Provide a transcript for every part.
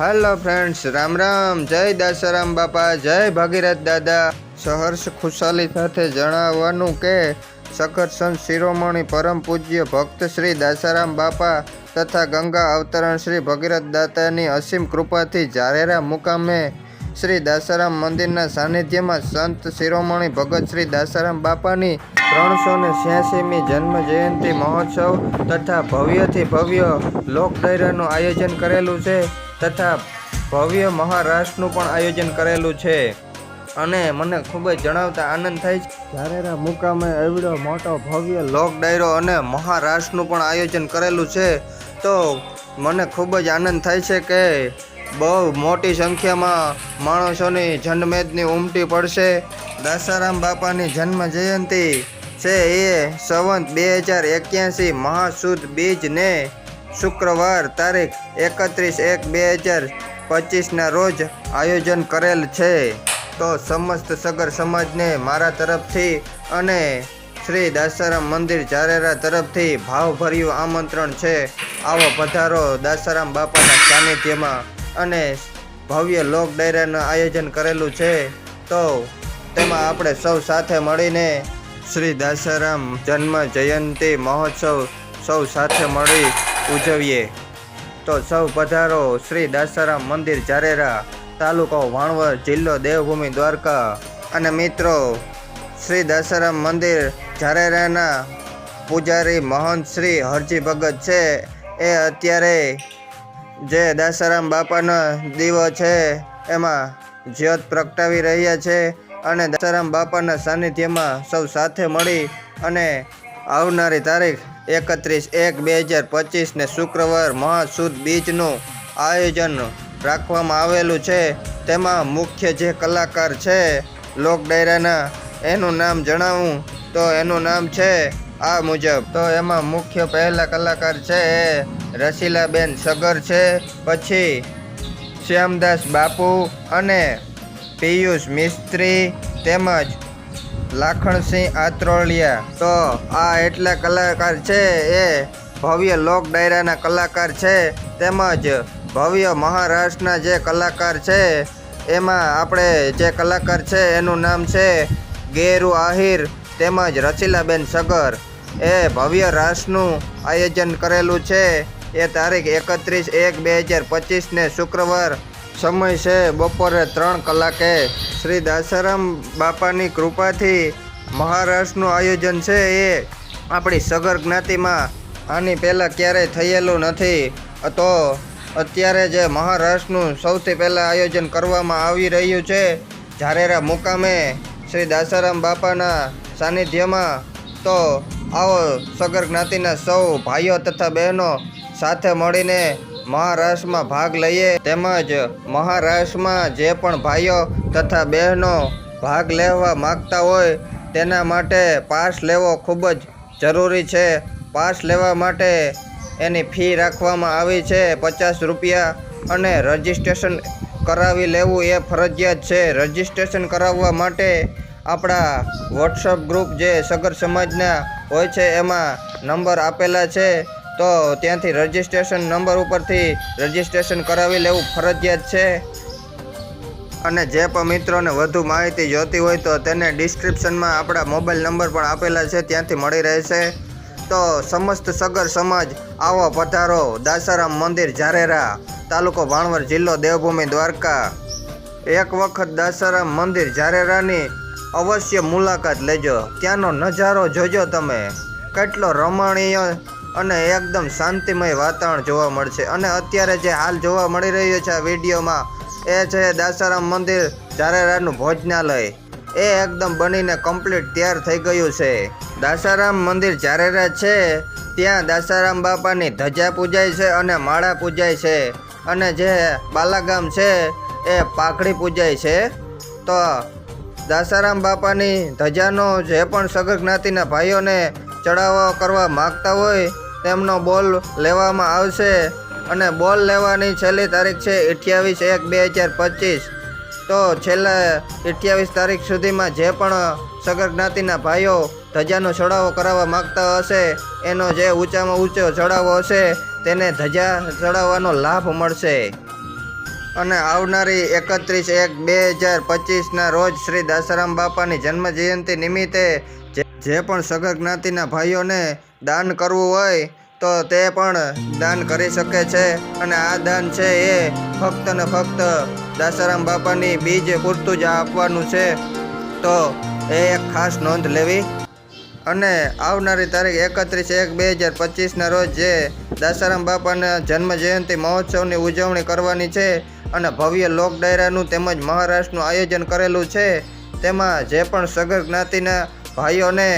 હાલો friends Ram Ram. જય દાસારામ બાપા. જય ભાગીરથ દાદા. સહર્ષ ખુશાલી સાથે જણાવવાનું કે, સખત સંત શિરોમણી પરમ પૂજ્ય ભક્ત શ્રી દાસારામ બાપા તથા ગંગા અવતરણ શ્રી ભગીરથ દાતાની અસીમ કૃપાથી જારેરા મુકામે શ્રી દાસારામ મંદિરના સાનિધ્યમાં સંત શિરોમણી ભગત શ્રી દાસારામ બાપાની ત્રણસો ને છ્યાસીમી જન્મ જયંતિ મહોત્સવ તથા ભવ્યથી ભવ્ય લોક આયોજન કરેલું છે. તથા ભવ્ય મહારાષ્ટ્રનું પણ આયોજન કરેલું છે. અને મને ખૂબ જ જણાવતા આનંદ થાય છે. ધારેરા મુકામે એવડો મોટો ભવ્ય લોક ડાયરો અને મહારાષ્ટ્રનું પણ આયોજન કરેલું છે, તો મને ખૂબ જ આનંદ થાય છે કે બહુ મોટી સંખ્યામાં માણસોની જન્મેદની ઉમટી પડશે. દાસારામ બાપાની જન્મ જયંતિ છે એ સંવંત બે હજાર એક્યાસી મહાસુદ બીજને શુક્રવાર તારીખ એકત્રીસ એક બે હજાર પચીસના રોજ આયોજન કરેલ છે. તો સમસ્ત સગર સમાજને મારા તરફથી અને શ્રી દાસારામ મંદિર ચારેરા તરફથી ભાવભર્યું આમંત્રણ છે. આવો પધારો દાસારામ બાપાના સાનિધ્યમાં અને ભવ્ય લોક ડાયરાનું આયોજન કરેલું છે. તો તેમાં આપણે સૌ સાથે મળીને શ્રી દાસારામ જન્મ જયંતિ મહોત્સવ સૌ સાથે મળી ઉજવીએ. તો સૌ પધારો શ્રી દાસારામ મંદિર જારેરા તાલુકો વાણવર જિલ્લો દેવભૂમિ દ્વારકા. અને મિત્રો, શ્રી દાસારામ મંદિર જારેરાના પૂજારી મહંત શ્રી હરજી ભગત છે. એ અત્યારે જે દાસારામ બાપાનો દીવો છે, એમાં જ્યોત પ્રગટાવી રહ્યા છે અને દાસારામ બાપાના સાનિધ્યમાં સૌ સાથે મળી અને આવનારી તારીખ એકત્રીસ એક બે હજાર પચીસને શુક્રવાર મહાસુદ બીજનું આયોજન રાખવામાં આવેલું છે. તેમાં મુખ્ય જે કલાકાર છે, લોક ડાયરાના, એનું નામ જણાવું તો એનું નામ છે આ મુજબ. તો એમાં મુખ્ય પહેલા કલાકાર છે એ રસીલાબેન સગર છે, પછી શ્યામદાસ બાપુ અને પિયુષ મિસ્ત્રી તેમજ લાખણસિંહ આત્રોલિયા. તો આ એટલા કલાકાર છે એ ભવ્ય લોક ડાયરાના કલાકાર છે તેમજ ભવ્ય મહારાષ્ટ્રના જે કલાકાર છે એમાં આપણે જે કલાકાર છે એનું નામ છે ગેરુ આહિર તેમજ રચીલાબેન સગર. એ ભવ્ય રાસનું આયોજન કરેલું છે. એ તારીખ એકત્રીસ એક બે હજાર પચીસને શુક્રવાર સમય છે બપોરે ત્રણ કલાકે. શ્રી દાસારામ બાપાની કૃપાથી મહારાષ્ટ્રનું આયોજન છે એ આપણી સગર જ્ઞાતિમાં. આની પહેલાં ક્યારેય થયેલું નથી. તો અત્યારે જે મહારાષ્ટ્રનું સૌથી પહેલાં આયોજન કરવામાં આવી રહ્યું છે ઝારેરા મુકામે શ્રી દાસારામ બાપાના સાનિધ્યમાં તો આવો સગર જ્ઞાતિના સૌ ભાઈઓ તથા બહેનો સાથે મળીને મહારાષ્ટ્રમાં ભાગ લઈએ તેમજ મહારાષ્ટ્રમાં જે પણ ભાઈઓ તથા બહેનો ભાગ લેવા માગતા હોય તેના માટે પાસ લેવો ખૂબ જ જરૂરી છે. પાસ લેવા માટે એની ફી રાખવામાં આવી છે પચાસ રૂપિયા અને રજિસ્ટ્રેશન કરાવી લેવું એ ફરજિયાત છે. રજિસ્ટ્રેશન કરાવવા માટે આપણા વોટ્સઅપ ગ્રુપ જે સગર સમાજના હોય છે એમાં નંબર આપેલા છે. તો ત્યાંથી રજિસ્ટ્રેશન નંબર ઉપરથી રજિસ્ટ્રેશન કરાવી લેવું ફરજિયાત છે. અને જે પણ મિત્રોને વધુ માહિતી જોતી હોય તો તેને ડિસ્ક્રિપ્શનમાં આપણા મોબાઈલ નંબર પણ આપેલા છે, ત્યાંથી મળી રહેશે. તો સમસ્ત સગર સમાજ, આવો પધારો, દાસારામ મંદિર, ઝારેરા, તાલુકો ભાણવર જિલ્લો દેવભૂમિ, દ્વારકા. એક વખત દાસારામ મંદિર, ઝારેરાની અવશ્ય મુલાકાત લેજો. ત્યાંનો નજારો જોજો તમે. કેટલો રમણીય અને એકદમ શાંતિમય વાતાવરણ જોવા મળશે. અને અત્યારે જે હાલ જોવા મળી રહ્યું છે આ વિડીયોમાં, એ છે દાસારામ મંદિર ઝારેરાનું ભોજનાલય. એ એકદમ બનીને કમ્પ્લીટ તૈયાર થઈ ગયું છે. દાસારામ મંદિર ઝારેરા છે, ત્યાં દાસારામ બાપાની ધજા પૂજાય છે અને માળા પૂજાય છે. અને જે બાલાગામ છે, એ પાખડી પૂજાય છે. તો દાસારામ બાપાની ધજાનો જે પણ સગર જ્ઞાતિના ભાઈઓને ચડાવો કરવા માગતા હોય તેમનો બોલ લેવામાં આવશે અને બોલ લેવાની છેલ્લી તારીખ છે અઠ્યાવીસ એક બે હજાર પચીસ. તો છેલ્લા અઠ્યાવીસ તારીખ સુધીમાં જે પણ સગર જ્ઞાતિના ભાઈઓ ધજાનો ચડાવો કરાવવા માગતા હશે, એનો જે ઊંચામાં ઊંચો ચડાવો હશે, તેને ધજા ચડાવવાનો લાભ મળશે. અને આવનારી એકત્રીસ એક બે હજાર પચીસના રોજ શ્રી દાસારામ બાપાની જન્મ જયંતિ નિમિત્તે જે પણ સગર જ્ઞાતિના ભાઈઓને દાન કરવું હોય, તો તે પણ દાન કરી શકે છે. અને આ દાન છે એ ફક્ત ને ફક્ત દાસારામ બાપાની બીજ પૂરતું જ આપવાનું છે. તો એ એક ખાસ નોંધ લેવી. અને આવનારી તારીખ એકત્રીસ એક બે હજાર પચીસના રોજ જે દાસારામ બાપાના જન્મ જયંતિ મહોત્સવની ઉજવણી કરવાની છે અને ભવ્ય લોક ડાયરાનું તેમજ મહારાષ્ટ્રનું આયોજન કરેલું છે, તેમાં જે પણ સગર જ્ઞાતિના ભાઈઓને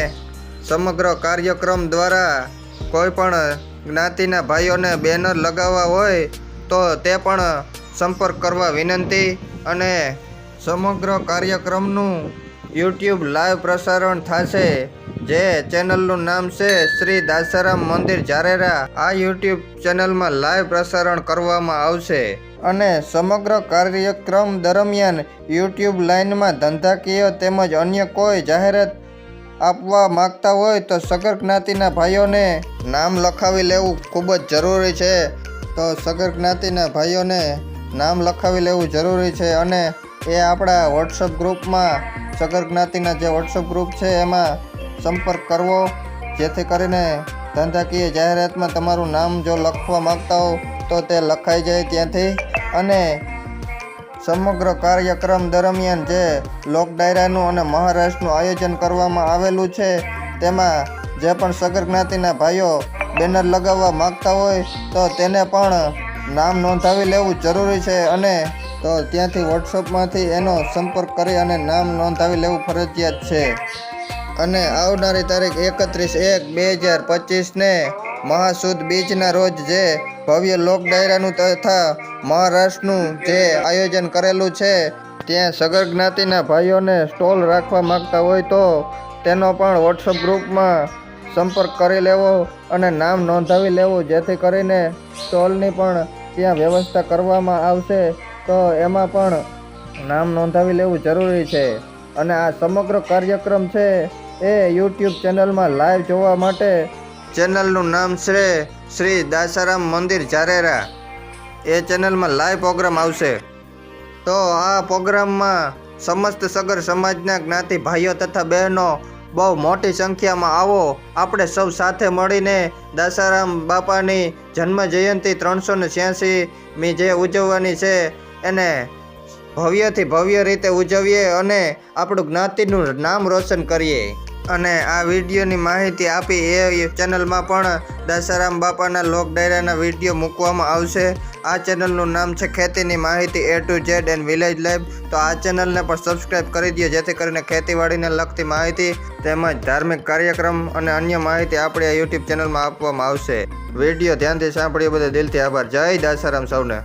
સમગ્ર કાર્યક્રમ દ્વારા કોઈ પણ જ્ઞાતિના ભાઈઓને બેનર લગાવવા હોય તો તે પણ સંપર્ક કરવા વિનંતી અને સમગ્ર કાર્યક્રમનું યુટ્યુબ લાઈવ પ્રસારણ થશે. જે ચેનલનું નામ છે શ્રી દાસારામ મંદિર જારેરા. આ યુટ્યુબ ચેનલમાં લાઈવ પ્રસારણ કરવામાં આવશે અને સમગ્ર કાર્યક્રમ દરમિયાન યુટ્યુબ લાઇનમાં ધંધાકીય તેમજ અન્ય કોઈ જાહેરાત આપવા માંગતા હોય તો સગર જ્ઞાતિના ભાઈઓને નામ લખાવી લેવું ખૂબ જ જરૂરી છે. તો સગર જ્ઞાતિના ભાઈઓને નામ લખાવી લેવું જરૂરી છે અને એ આપણા વોટ્સઅપ ગ્રુપમાં સગર જ્ઞાતિના જે વોટ્સઅપ ગ્રુપ છે એમાં સંપર્ક કરવો, જેથી કરીને ધંધાકીય જાહેરાતમાં તમારું નામ જો લખવા માગતા હો તો તે લખાઈ જાય ત્યાંથી અને સમગ્ર કાર્યક્રમ દરમિયાન જે લોક ડાયરાનું અને મહારાષ્ટ્રનું આયોજન કરવામાં આવેલું છે, તેમાં જે પણ સગર જ્ઞાતિના ભાઈઓ બેનર લગાવવા માગતા હોય, તો તેને પણ નામ નોંધાવી લેવું જરૂરી છે અને તો ત્યાંથી વોટ્સઅપમાંથી એનો સંપર્ક કરી અને નામ નોંધાવી લેવું ફરજિયાત છે. અને આવનારી તારીખ એકત્રીસ એક બે હજાર પચીસને મહાસુદ બીજના રોજ જે ભવ્ય લોક ડાયરાનું તથા મહારાષ્ટ્રનું જે આયોજન કરેલું છે, ત્યાં સગર જ્ઞાતિના ભાઈઓને સ્ટોલ રાખવા માગતા હોય તો તેનો પણ વોટ્સઅપ ગ્રુપમાં સંપર્ક કરી લેવો અને નામ નોંધાવી લેવું. જેથી કરીને સ્ટોલની પણ ત્યાં વ્યવસ્થા કરવામાં આવશે તો એમાં પણ નામ નોંધાવી લેવું જરૂરી છે. અને આ સમગ્ર કાર્યક્રમ છે એ યુટ્યુબ ચેનલમાં લાઈવ જોવા માટે ચેનલનું નામ છે શ્રી દાસારામ મંદિર જારેરા એ ચેનલમાં લાઈવ પ્રોગ્રામ આવશે. તો આ પ્રોગ્રામમાં સમસ્ત સગર સમાજના જ્ઞાતિ ભાઈઓ તથા બહેનો બહુ મોટી સંખ્યામાં આવો. આપણે સૌ સાથે મળીને દાસારામ બાપાની જન્મ જયંતિ ત્રણસો ને છ્યાસીમી જે ઉજવવાની છે, એને ભવ્યથી ભવ્ય રીતે ઉજવીએ અને આપણું જ્ઞાતિનું નામ રોશન કરીએ. અને આ વિડીયોની માહિતી આપી એ ચેનલમાં પણ દાસારામ બાપાના લોક ડાયરાના વીડિયો મૂકવામાં આવશે. આ ચેનલનું નામ છે ખેતીની માહિતી A to Z and village life તો આ ચેનલને પણ સબસ્ક્રાઈબ કરી દો, જેથી કરીને ખેતીવાડીને લગતી માહિતી તેમજ ધાર્મિક કાર્યક્રમ અને અન્ય માહિતી આપણી આ યુટ્યુબ ચેનલમાં આપવામાં આવશે. વીડિયો ધ્યાનથી સાંભળ્યો બધા દિલથી આભાર. જય દાસારામ સૌને.